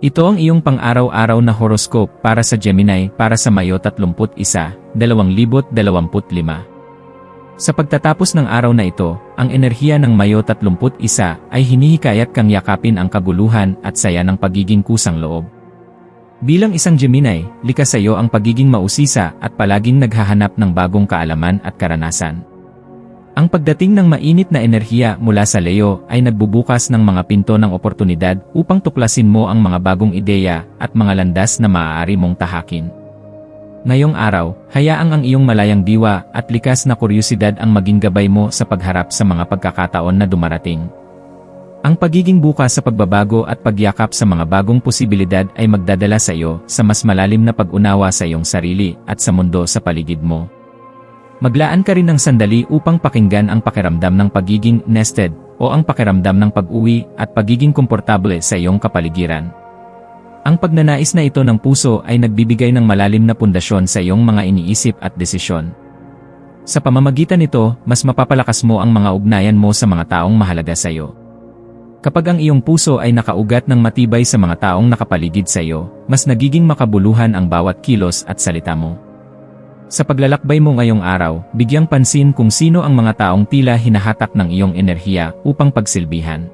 Ito ang iyong pang-araw-araw na horoscope para sa Gemini para sa Mayo 31, 2025. Sa pagtatapos ng araw na ito, ang enerhiya ng Mayo 31 ay hinihikayat kang yakapin ang kaguluhan at saya ng pagiging kusang loob. Bilang isang Gemini, likas sa iyo ang pagiging mausisa at palaging naghahanap ng bagong kaalaman at karanasan. Ang pagdating ng mainit na enerhiya mula sa Leo ay nagbubukas ng mga pinto ng oportunidad upang tuklasin mo ang mga bagong ideya at mga landas na maaari mong tahakin. Ngayong araw, hayaang ang iyong malayang diwa at likas na kuryosidad ang maging gabay mo sa pagharap sa mga pagkakataon na dumarating. Ang pagiging bukas sa pagbabago at pagyakap sa mga bagong posibilidad ay magdadala sa iyo sa mas malalim na pag-unawa sa iyong sarili at sa mundo sa paligid mo. Maglaan ka rin ng sandali upang pakinggan ang pakiramdam ng pagiging nested o ang pakiramdam ng pag-uwi at pagiging komportable sa iyong kapaligiran. Ang pagnanais na ito ng puso ay nagbibigay ng malalim na pundasyon sa iyong mga iniisip at desisyon. Sa pamamagitan nito, mas mapapalakas mo ang mga ugnayan mo sa mga taong mahalaga sa iyo. Kapag ang iyong puso ay nakaugat ng matibay sa mga taong nakapaligid sa iyo, mas nagiging makabuluhan ang bawat kilos at salita mo. Sa paglalakbay mo ngayong araw, bigyang pansin kung sino ang mga taong tila hinahatak ng iyong enerhiya upang pagsilbihan.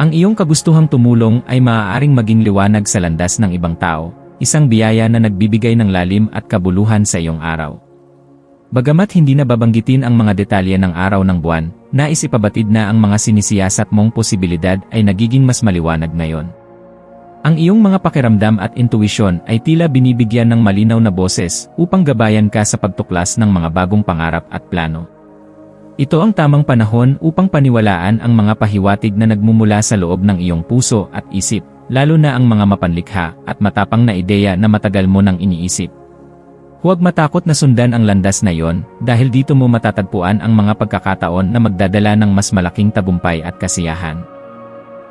Ang iyong kagustuhang tumulong ay maaaring maging liwanag sa landas ng ibang tao, isang biyaya na nagbibigay ng lalim at kabuluhan sa iyong araw. Bagamat hindi na babanggitin ang mga detalye ng araw ng buwan, nais ipabatid na ang mga sinisiyasat mong posibilidad ay nagiging mas maliwanag ngayon. Ang iyong mga pakiramdam at intuisyon ay tila binibigyan ng malinaw na boses upang gabayan ka sa pagtuklas ng mga bagong pangarap at plano. Ito ang tamang panahon upang paniwalaan ang mga pahiwatig na nagmumula sa loob ng iyong puso at isip, lalo na ang mga mapanlikha at matapang na ideya na matagal mo nang iniisip. Huwag matakot na sundan ang landas na iyon dahil dito mo matatagpuan ang mga pagkakataon na magdadala ng mas malaking tagumpay at kasiyahan.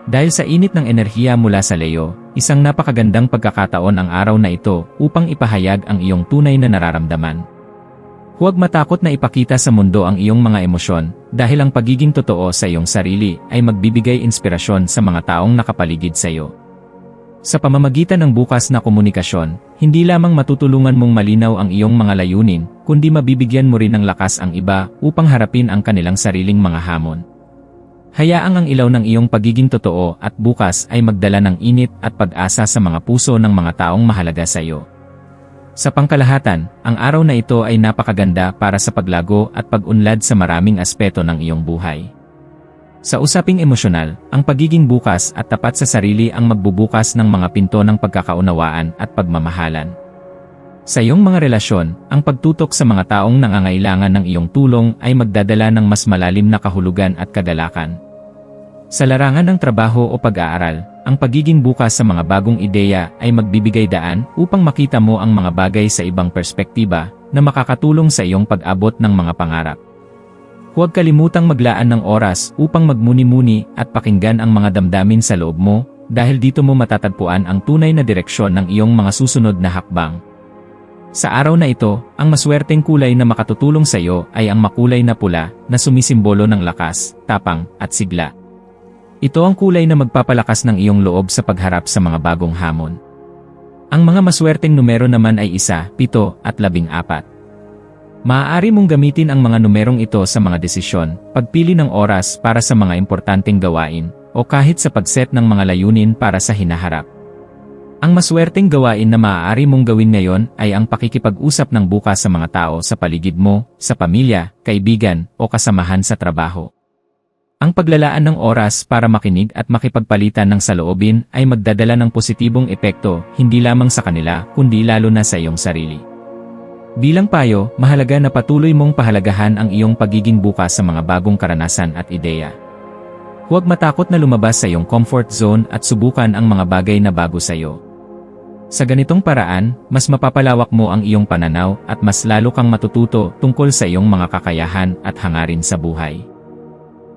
Dahil sa init ng enerhiya mula sa Leo, isang napakagandang pagkakataon ang araw na ito upang ipahayag ang iyong tunay na nararamdaman. Huwag matakot na ipakita sa mundo ang iyong mga emosyon, dahil ang pagiging totoo sa iyong sarili ay magbibigay inspirasyon sa mga taong nakapaligid sa iyo. Sa pamamagitan ng bukas na komunikasyon, hindi lamang matutulungan mong malinaw ang iyong mga layunin, kundi mabibigyan mo rin ng lakas ang iba upang harapin ang kanilang sariling mga hamon. Hayaang ang ilaw ng iyong pagiging totoo at bukas ay magdala ng init at pag-asa sa mga puso ng mga taong mahalaga sa iyo. Sa pangkalahatan, ang araw na ito ay napakaganda para sa paglago at pag-unlad sa maraming aspeto ng iyong buhay. Sa usaping emosyonal, ang pagiging bukas at tapat sa sarili ang magbubukas ng mga pinto ng pagkakaunawaan at pagmamahalan. Sa iyong mga relasyon, ang pagtutok sa mga taong nangangailangan ng iyong tulong ay magdadala ng mas malalim na kahulugan at kagalakan. Sa larangan ng trabaho o pag-aaral, ang pagiging bukas sa mga bagong ideya ay magbibigay daan upang makita mo ang mga bagay sa ibang perspektiba na makakatulong sa iyong pag-abot ng mga pangarap. Huwag kalimutang maglaan ng oras upang magmuni-muni at pakinggan ang mga damdamin sa loob mo dahil dito mo matatagpuan ang tunay na direksyon ng iyong mga susunod na hakbang. Sa araw na ito, ang maswerteng kulay na makatutulong sa iyo ay ang makulay na pula na sumisimbolo ng lakas, tapang, at sigla. Ito ang kulay na magpapalakas ng iyong loob sa pagharap sa mga bagong hamon. Ang mga maswerteng numero naman ay isa, pito, at labing apat. Maaari mong gamitin ang mga numerong ito sa mga desisyon, pagpili ng oras para sa mga importanteng gawain, o kahit sa pagset ng mga layunin para sa hinaharap. Ang maswerteng gawain na maaari mong gawin ngayon ay ang pakikipag-usap ng bukas sa mga tao sa paligid mo, sa pamilya, kaibigan, o kasamahan sa trabaho. Ang paglalaan ng oras para makinig at makipagpalitan ng saloobin ay magdadala ng positibong epekto hindi lamang sa kanila kundi lalo na sa iyong sarili. Bilang payo, mahalaga na patuloy mong pahalagahan ang iyong pagiging bukas sa mga bagong karanasan at ideya. Huwag matakot na lumabas sa iyong comfort zone at subukan ang mga bagay na bago sa iyo. Sa ganitong paraan, mas mapapalawak mo ang iyong pananaw at mas lalo kang matututo tungkol sa iyong mga kakayahan at hangarin sa buhay.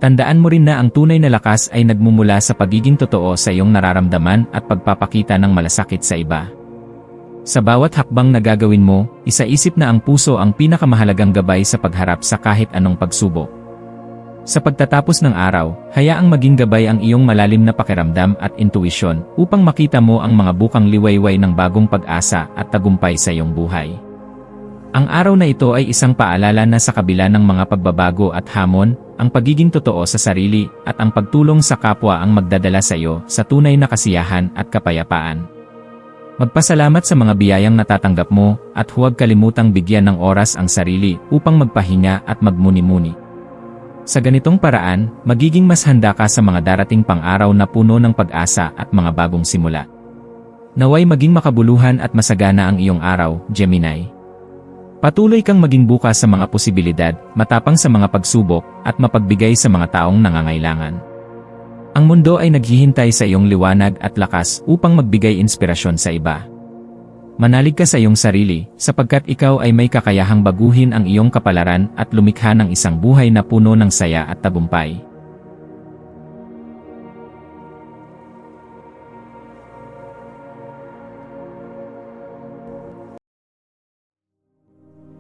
Tandaan mo rin na ang tunay na lakas ay nagmumula sa pagiging totoo sa iyong nararamdaman at pagpapakita ng malasakit sa iba. Sa bawat hakbang na gagawin mo, isaisip na ang puso ang pinakamahalagang gabay sa pagharap sa kahit anong pagsubok. Sa pagtatapos ng araw, hayaang maging gabay ang iyong malalim na pakiramdam at intuisyon upang makita mo ang mga bukang liwayway ng bagong pag-asa at tagumpay sa iyong buhay. Ang araw na ito ay isang paalala na sa kabila ng mga pagbabago at hamon, ang pagiging totoo sa sarili at ang pagtulong sa kapwa ang magdadala sa iyo sa tunay na kasiyahan at kapayapaan. Magpasalamat sa mga biyayang natatanggap mo at huwag kalimutang bigyan ng oras ang sarili upang magpahinga at magmuni-muni. Sa ganitong paraan, magiging mas handa ka sa mga darating pang-araw na puno ng pag-asa at mga bagong simula. Naway maging makabuluhan at masagana ang iyong araw, Gemini. Patuloy kang maging bukas sa mga posibilidad, matapang sa mga pagsubok, at mapagbigay sa mga taong nangangailangan. Ang mundo ay naghihintay sa iyong liwanag at lakas upang magbigay inspirasyon sa iba. Manalig ka sa iyong sarili, sapagkat ikaw ay may kakayahang baguhin ang iyong kapalaran at lumikha ng isang buhay na puno ng saya at tagumpay.